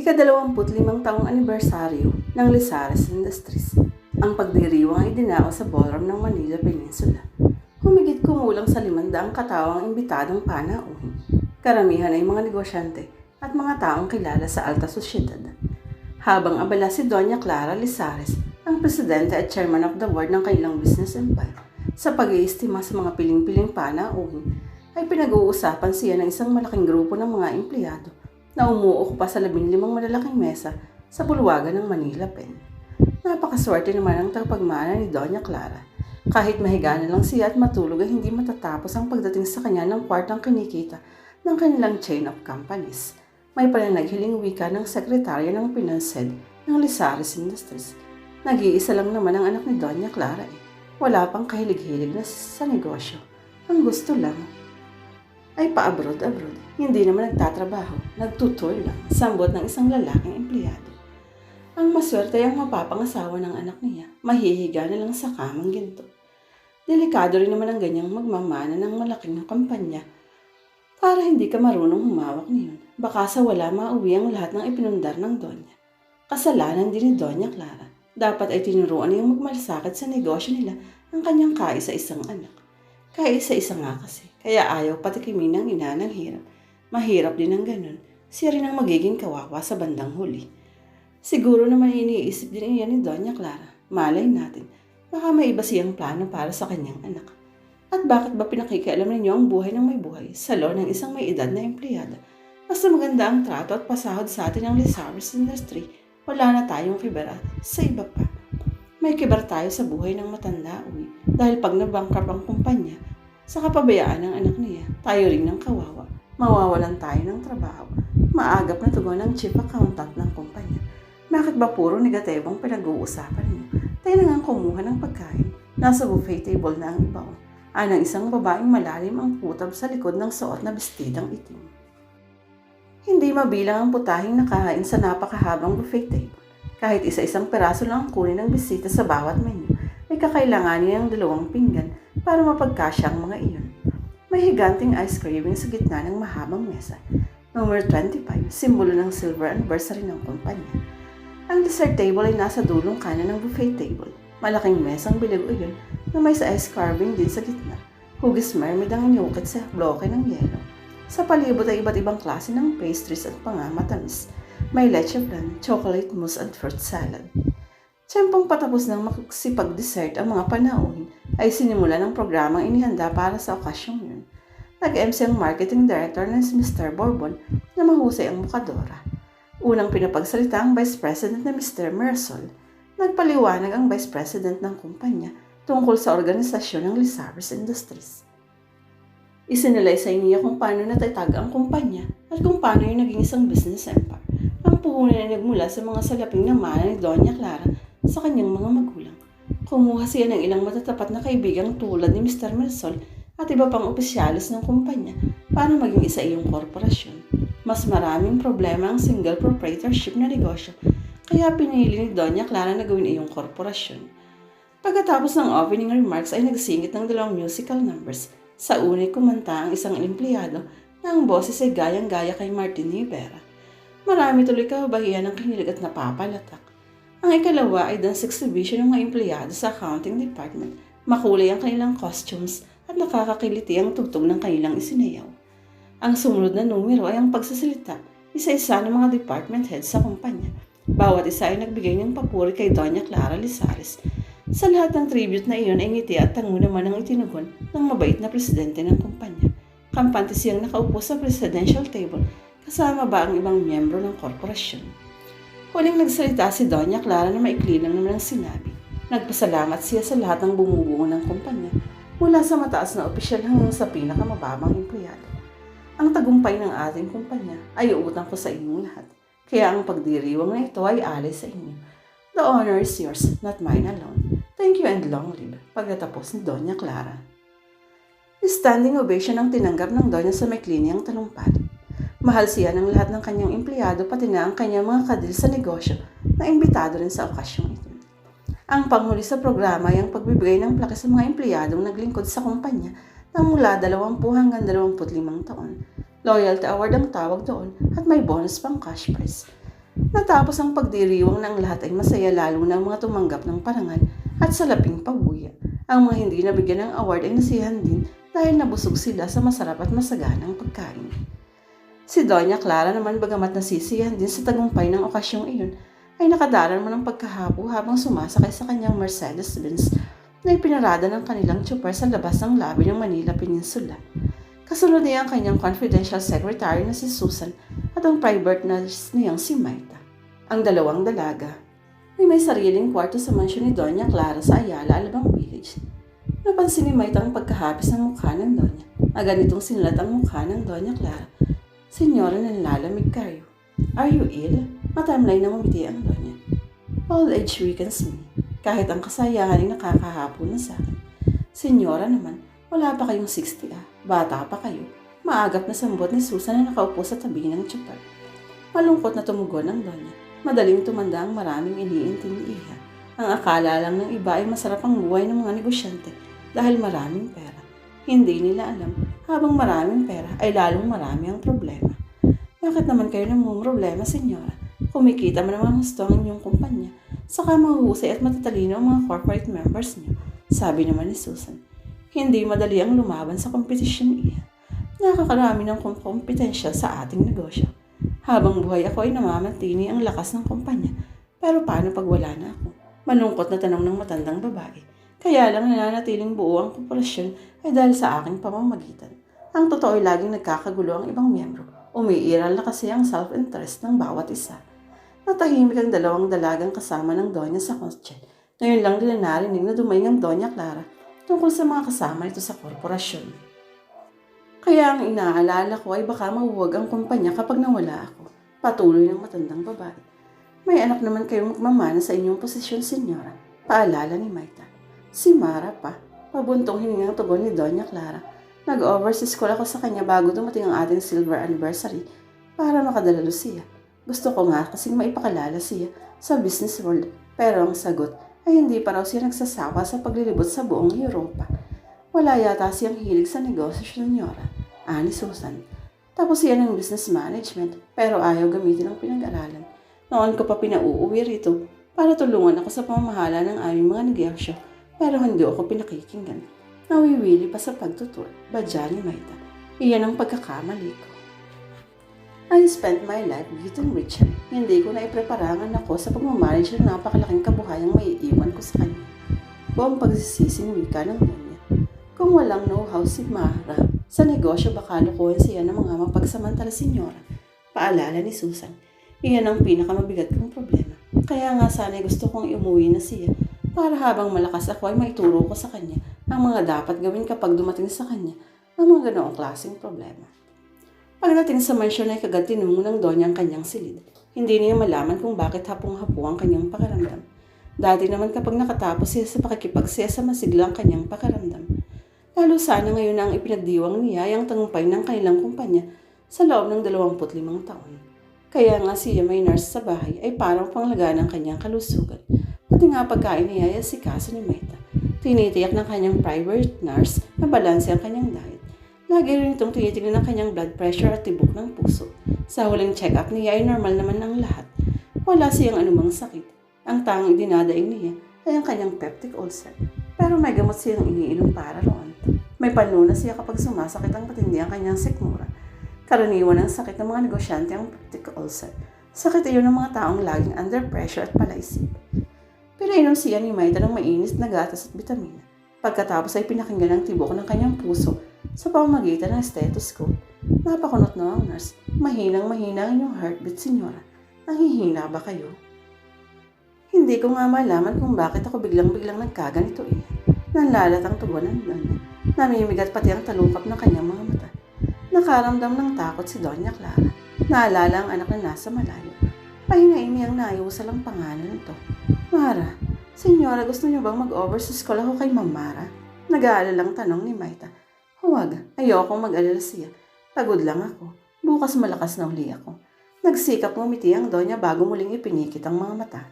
Ikadalawamput limang taong anibersaryo ng Lisares Industries. Ang pagdiriwang ay dinao sa ballroom ng Manila Peninsula. Humigit kumulang sa limandaang katawang imbitadong panauhin. Karamihan ay mga negosyante at mga taong kilala sa alta sosyedad. Habang abala si Doña Clara Lisares, ang presidente at chairman of the board ng kanilang business empire, sa pag-iistima sa mga piling-piling panauhin, ay pinag-uusapan siya ng isang malaking grupo ng mga empleyado na umuukupa sa labinlimang malalaking mesa sa bulwagan ng Manila Pen. Napakaswerte naman ang tagapagmana ni Doña Clara. Kahit mahiga na lang siya at matulog ay hindi matatapos ang pagdating sa kanya ng kwartang kinikita ng kanilang chain of companies. May pananaghiling wika ng sekretarya ng finance head ng Lisares Industries. Nag-iisa lang naman ang anak ni Doña Clara eh. Wala pang kahilig-hilig na sa negosyo. Ang gusto lang ay pa-abroad-abroad. Hindi naman nagtatrabaho, nagtutour lang, sambot ng isang lalaking empleyado. Ang maswerte ang mapapangasawa ng anak niya, mahihiga na lang sa kamang ginto. Delikado rin naman ang ganyang magmamana ng malaking kampanya para hindi ka marunong humawak niyon. Baka sa wala mauwi ang lahat ng ipinundar ng Donya. Kasalanan din ni Donya Clara. Dapat ay tinuruan niyang magmalasakit sa negosyo nila ang kanyang kaisa-isang anak. Kaisa-isa nga kasi. Kaya ayaw patikimin ng ina ng hirap. Mahirap din ang ganun. Siya rin ang magiging kawawa sa bandang huli. Siguro naman iniisip din iyan ni Doña Clara. Malay natin. Baka may iba siyang plano para sa kanyang anak. At bakit ba pinakikialam ninyo ang buhay ng may buhay sa law ng isang may edad na empleyada? Basta maganda ang trato at pasahod sa atin ng Lisaris Industry, wala na tayong kibara sa iba pa. May kibar tayo sa buhay ng matanda, uwi. Dahil pag nabankrupt ang kumpanya, sa kapabayaan ng anak niya, tayo rin ng kawawa. Mawawalan tayo ng trabaho. Maagap na tugon ng chief accountant ng kumpanya. Bakit ba puro negatibong pinag-uusapan niyo? Tayo na nga kumuha ng pagkain. Nasa buffet table na ang iba. Anang isang babaeng malalim ang putab sa likod ng suot na bestidang itim. Hindi mabilang ang putahing nakahain sa napakahabang buffet table. Kahit isa-isang peraso lang ang kunin ng bisita sa bawat menu, ay kakailangan niya ng dalawang pinggan para mapagkasya ang mga iyon. May higanting ice craving sa gitna ng mahabang mesa. Number 25, simbolo ng silver anniversary ng kumpanya. Ang dessert table ay nasa dulong kanan ng buffet table. Malaking mesang bilog iyon na may sa ice carving din sa gitna. Hugis mermaid ang inyukit sa bloke ng yelo. Sa palibot ay iba't ibang klase ng pastries at pangamatamis. May leche flan, chocolate mousse at fruit salad. Siyempong patapos ng magsipag-dessert ang mga panauhin, ay sinimula ng programang inihanda para sa okasyong yun. Nag-MC ang marketing director na si Mr. Bourbon na mahusay ang mukadora. Unang pinapagsalita ang Vice President na Mr. Mersol. Nagpaliwanag ang Vice President ng kumpanya tungkol sa organisasyon ng Lisaris Industries. Isinilay sa niya kung paano natatag ang kumpanya at kung paano yung naging isang business empire. Ang puhunan ay nagmula sa mga salaping na mana ni Doña Clara sa kanyang mga magulang. Kumuha siya ng ilang matatapat na kaibigang tulad ni Mr. Mersol at iba pang opisyalis ng kumpanya para maging isa iyong korporasyon. Mas maraming problema ang single proprietorship na negosyo kaya pinili ni Doña Clara na gawin iyong korporasyon. Pagkatapos ng opening remarks ay nagsingit ng dalawang musical numbers. Sa una ay kumanta ang isang empleyado na ang boses ay gayang-gaya kay Martin Rivera. Marami tuloy kabahiyan ng kinilig at napapalatak. Ang ikalawa ay dance exhibition ng mga empleyado sa accounting department. Makulay ang kanilang costumes at nakakakiliti ang tugtog ng kanilang isinayaw. Ang sumunod na numero ay ang pagsasalita, isa-isa ng mga department heads sa kumpanya. Bawat isa ay nagbigay ng papuri kay Doña Clara Lizares. Sa lahat ng tribute na iyon ay ngiti at tango naman ang itinugon ng mabait na presidente ng kumpanya. Kampante siyang nakaupo sa presidential table kasama ba ang ibang miyembro ng korporasyon. Huling nagsalita si Doña Clara na maikli lang naman ang sinabi. Nagpasalamat siya sa lahat ng bumubuo ng kumpanya mula sa mataas na opisyal hanggang sa pinakamababang empleyado. Ang tagumpay ng ating kumpanya ay uutang ko sa inyong lahat. Kaya ang pagdiriwang na ito ay alay sa inyo. The honor is yours, not mine alone. Thank you and long live. Pagkatapos ni Doña Clara. Standing ovation ang tinanggap ng Doña sa Mecliniyang talumpali. Mahal siya ng lahat ng kanyang empleyado pati na ang kanyang mga kadil sa negosyo na imbitado rin sa okasyong ito. Ang panghuli sa programa ay ang pagbibigay ng plaka sa mga empleyadong naglingkod sa kumpanya na mula 20 hanggang 25 taon. Loyalty award ang tawag doon at may bonus pang cash prize. Natapos ang pagdiriwang ng lahat ay masaya lalo na ang mga tumanggap ng parangal at salaping pabuya. Ang mga hindi nabigyan ng award ay nasiyahan din dahil nabusog sila sa masarap at masaganang pagkain. Si Doña Clara naman bagamat nasisiyahan din sa tagumpay ng okasyong iyon, ay nakadaran mo ng pagkahapo habang sumasakay sa kanyang Mercedes-Benz na ipinarada ng kanilang tsuper sa labas ng labi ng Manila Peninsula. Kasunod niya ang kanyang confidential secretary na si Susan at ang private nurse niyang si Maita. Ang dalawang dalaga ay may sariling kwarto sa mansyon ni Doña Clara sa Ayala, Alabang Village. Napansin ni Maita ang pagkahapis ng mukha ng Doña. Agad nitong sinulat ang mukha ng Doña Clara. Senyora, nanlalamig kayo. Are you ill? Matamlay na umiti ang Doña. Old age weakens me. Kahit ang kasayahan ay nakakahapon na sa akin. Senyora naman, wala pa kayong 60 ah. Bata pa kayo. Maagap na sambot ni Susan na nakaupo sa tabi ng tsupar. Malungkot na tumugon ang Doña. Madaling tumanda ang maraming iniintindihan. Ang akala lang ng iba ay masarap ang buhay ng mga negosyante dahil maraming pera. Hindi nila alam, habang maraming pera ay lalong marami ang problema. Bakit naman kayo namumroblema, senyora? Kumikita mo naman gusto ang inyong kumpanya. Saka mahuhusay at matatalino ang mga corporate members niyo. Sabi naman ni Susan. Hindi madali ang lumaban sa kompetisyon iya. Nakakarami ng kom- kompetensya sa ating negosyo. Habang buhay ako ay namamatini ang lakas ng kumpanya. Pero paano pag wala na ako? Malungkot na tanong ng matandang babae. Kaya lang nananatiling buo ang korporasyon ay dahil sa aking pamamagitan. Ang totoo ay laging nagkakagulo ang ibang miyembro. Umiiral na kasi ang self-interest ng bawat isa. Natahimik ang dalawang dalagang kasama ng Donya sa kotse. Ngayon lang nila narinig na dumaing ang Donya Clara tungkol sa mga kasama nito sa korporasyon. Kaya ang inaalala ko ay baka mahuwag ang kumpanya kapag nawala ako. Patuloy ng matandang babae. May anak naman kayong magmamana sa inyong posisyon, senyora. Paalala ni Maita. Si Mara pa. Pabuntong hiningang tugon ni Doña Clara. Nag-overseas call ako sa kanya bago dumating ang ating silver anniversary para makadala siya. Gusto ko nga kasing maipakalala siya sa business world pero ang sagot ay hindi pa raw siya nagsasawa sa paglilibot sa buong Europa. Wala yata siyang hilig sa negosyo, senyora. Ani Susan. Tapos siya ng business management pero ayaw gamitin ang pinag-aralan. Noon ko pa pinauuwi rito para tulungan ako sa pamamahala ng aming mga negosyo pero hindi ako pinakikinggan. Nawiwili pa sa pagtutur. Badya ni Maita. Iyan ang pagkakamali ko. I spent my life getting richer. Hindi ko na ipreparangan ako sa pagmamanage ng napakalaking kabuhayang may iwan ko sa kanya. Buong pagsisising wika ng Donya. Kung walang know-how si Mara, sa negosyo baka lukuhin siya ng mga mapagsamantala senyora. Paalala ni Susan. Iyan ang pinakamabigat kong problema. Kaya nga sana'y gusto kong umuwi na siya para habang malakas ako ay maituro ko sa kanya ang mga dapat gawin kapag dumating sa kanya ang mga ganoong klaseng problema. Pagdating sa mansyon ay kagad tinungo ng Donya ang kanyang silid. Hindi niya malaman kung bakit hapong-hapo ang kanyang pakaramdam. Dati naman kapag nakatapos siya sa pakikipagsaya sa masiglang kanyang pakaramdam. Lalo sana ngayon na ang ipinagdiwang niya ay ang tagumpay ng kanilang kumpanya sa loob ng 25 taon. Kaya nga siya may nurse sa bahay ay parang panglagaan ng kanyang kalusugan. Pati nga pagkain niya ay si kaso ni Maita. Tinitiyak ng kanyang private nurse na balanse ang kanyang diet. Lagi rin itong tinitignan ng kanyang blood pressure at tibok ng puso. Sa huling check-up niya ay normal naman ang lahat. Wala siyang anumang sakit. Ang tanging dinadaing niya ay ang kanyang peptic ulcer. Pero may gamot siyang iniinom para roon. May panuna siya kapag sumasakit ang patindi ang kanyang sikmura. Karaniwan ang sakit ng mga negosyante ang peptic ulcer. Sakit iyon ng mga taong laging under pressure at palaisip. Pinainom siya ni Maita ng mainis na gatas at bitamina. Pagkatapos ay pinakinggan ang tibok ng kanyang puso sa pamamagitan ng stethoscope. Napakunot na ang nurse. Mahinang mahina ang inyong heartbeat, senyora. Nangihina ba kayo? Hindi ko nga malaman kung bakit ako biglang-biglang nagkaganito eh. Nanlalat ang tugon ng Donya. Namimigat pati ang talukap ng kanyang mga mata. Nakaramdam ng takot si Doña Clara. Naalala ang anak na nasa malayo. Pahingain niyang naiusal ang pangalan nito. Mara, Senyora, gusto niyo bang mag-overseas call ako kay Ma'am Mara? Nag-aalalang tanong ni Maita. Huwag, ayokong mag-alala siya. Pagod lang ako. Bukas malakas na uli ako. Nagsikap ngumiti ang Donya bago muling ipinikit ang mga mata.